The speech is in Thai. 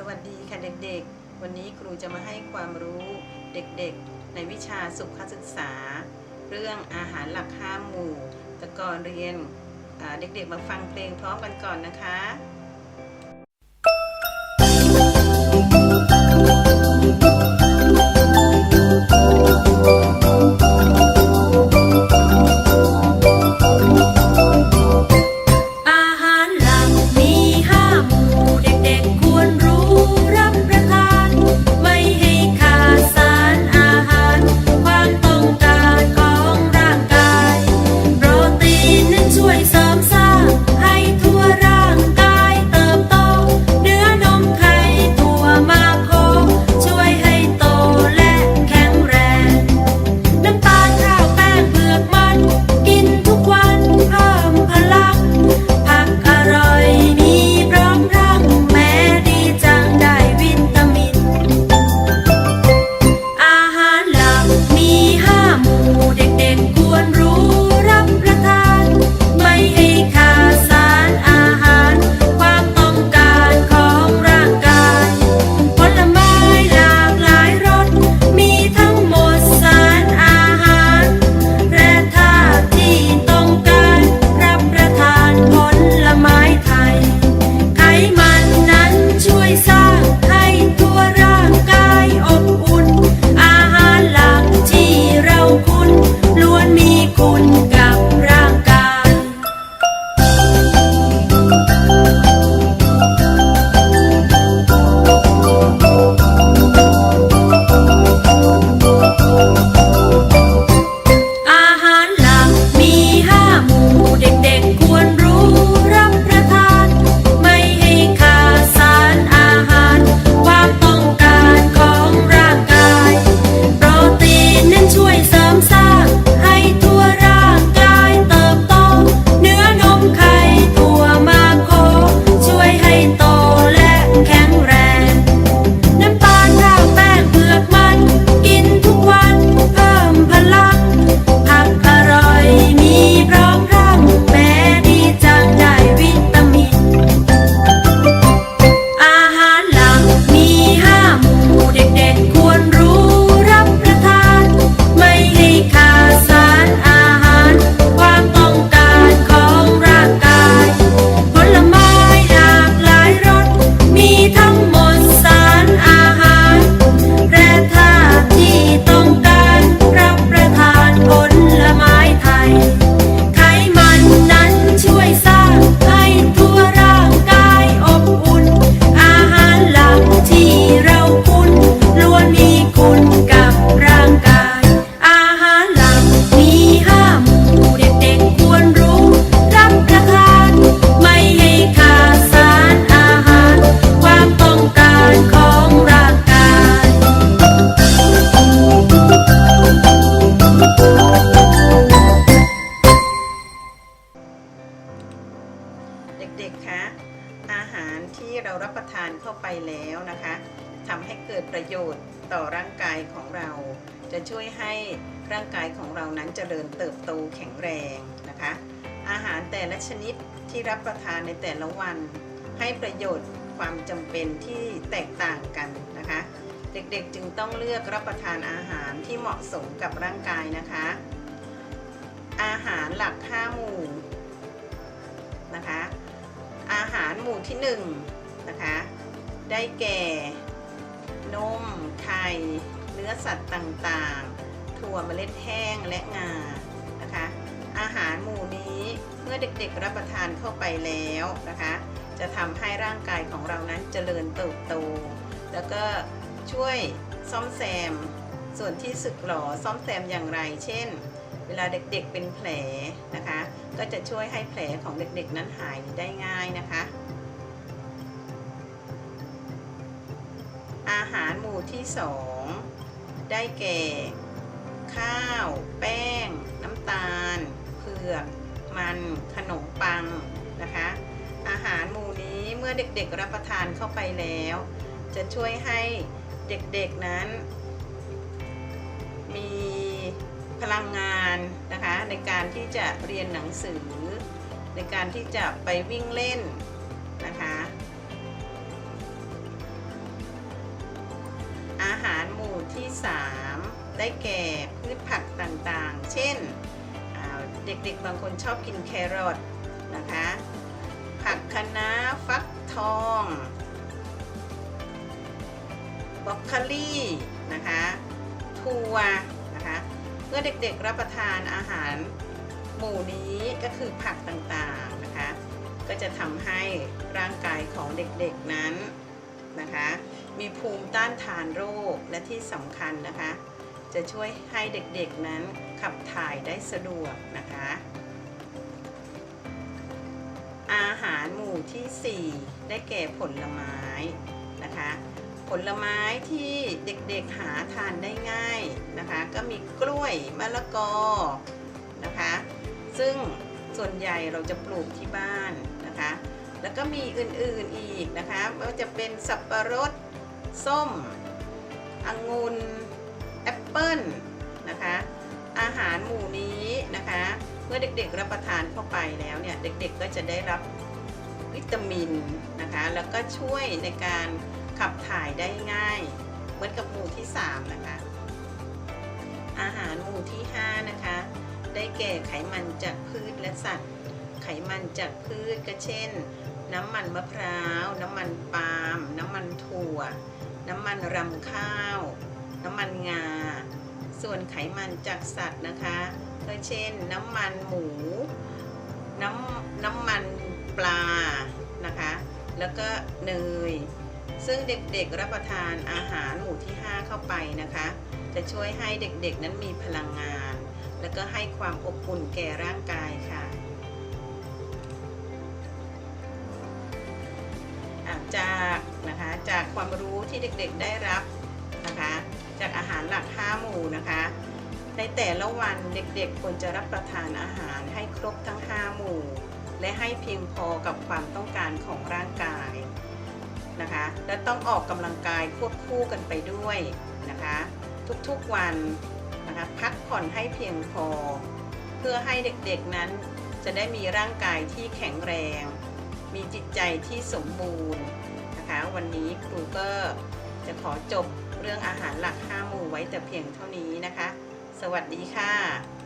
สวัสดีค่ะเด็กๆ วันนี้ครูจะมาให้ความรู้เด็กๆ ในวิชาสุขศึกษา เรื่องอาหารหลักห้าหมู่ แต่ก่อนเรียนเด็กๆมาฟังเพลงพร้อมกันก่อนนะคะ แล้วนะคะทำให้เกิดประโยชน์ต่อร่างกายของเรา จะช่วยให้ร่างกายของเรานั้นเจริญเติบโตแข็งแรงนะคะ อาหารแต่ละชนิดที่รับประทานในแต่ละวัน ให้ประโยชน์ความจำเป็นที่แตกต่างกันนะคะ เด็กๆจึงต้องเลือกรับประทานอาหารที่เหมาะสมกับร่างกายนะคะ อาหารหลักห้าหมู่นะคะ อาหารหมู่ที่1นงนะคะ ได้แก่ นม ไข่ เนื้อสัตว์ต่างๆ ถั่วเมล็ดแห้งและงา นะคะ อาหารหมู่นี้เมื่อเด็กๆรับประทานเข้าไปแล้วนะคะ จะทำให้ร่างกายของเรานั้นเจริญเติบโต แล้วก็ช่วยซ่อมแซมส่วนที่สึกหรอซ่อมแซมอย่างไร เช่น เวลาเด็กๆเป็นแผลนะคะ ก็จะช่วยให้แผลของเด็กๆนั้นหายได้ง่ายนะคะารหมู่ที่2ได้แก่ ข้าว แป้ง น้ำตาล เผือก มัน ขนมปังนะคะ อาหารหมู่นี้เมื่อเด็กๆรับประทานเข้าไปแล้ว จะช่วยให้เด็กๆนั้น มีพลังงานนะคะในการที่จะเรียนหนังสือ ในการที่จะไปวิ่งเล่นนะคะ 3 ได้แก่พืชผักต่างๆ เช่น เด็กๆบางคนชอบกินแครอทนะคะ ผักคะน้าฟักทองบรอกโคลีนะคะถั่วนะคะเมื่อเด็กๆรับประทานอาหารหมู่นี้ก็คือผักต่างๆนะคะ ก็จะทำให้ร่างกายของเด็กๆนั้น นะคะ มีภูมิต้านทานโรคและที่สำคัญนะคะ จะช่วยให้เด็กๆนั้นขับถ่ายได้สะดวกนะคะ อาหารหมู่ที่ 4 ได้แก่ผลไม้นะคะ ผลไม้ที่เด็กๆหาทานได้ง่ายนะคะ ก็มีกล้วยมะละกอนะคะ ซึ่งส่วนใหญ่เราจะปลูกที่บ้าน แล้วก็มีอื่นๆอีกนะคะไม่ว่าจะเป็นสับปะรด ส้ม องุ่นแอปเปิ้ลนะคะ อาหารหมู่นี้นะคะ เมื่อเด็กๆรับประทานเข้าไปแล้วเนี่ย เด็กๆก็จะได้รับวิตามินนะคะ แล้วก็ช่วยในการขับถ่ายได้ง่าย เหมือนกับหมู่ที่ 3 นะคะ อาหารหมู่ที่ 5 นะคะ ได้แก่ไขมันจากพืชและสัตว์ มันจากพืชก็เช่น น้ำมันมะพร้าว น้ำมันปาล์ม น้ำมันถั่ว น้ำมันรำข้าว น้ำมันงา ส่วนไขมันจากสัตว์นะคะก็เช่น น้ำมันหมู น้ำน้ำมันปลานะคะ แล้วก็เนย ซึ่งเด็กๆรับประทานอาหารหมู่ที่ 5 เข้าไปนะคะ จะช่วยให้เด็กๆนั้นมีพลังงาน แล้วก็ให้ความอบอุ่นแก่ร่างกายค่ะอะ จากนะคะจากความรู้ที่เด็กๆได้รับนะคะจากอาหารหลัก5หมู่นะคะในแต่ละวันเด็กๆควรจะรับประทานอาหารให้ครบทั้ง 5 หมู่ และให้เพียงพอกับความต้องการของร่างกายนะคะ และต้องออกกำลังกายควบคู่กันไปด้วยนะคะ ทุกๆวันนะคะพักผ่อนให้เพียงพอ เพื่อให้เด็กๆนั้นจะได้มีร่างกายที่แข็งแรง มีจิตใจที่สมบูรณ์นะคะ วันนี้ครูก็จะขอจบเรื่องอาหารหลัก 5 หมู่ไว้แต่เพียงเท่านี้นะคะ สวัสดีค่ะ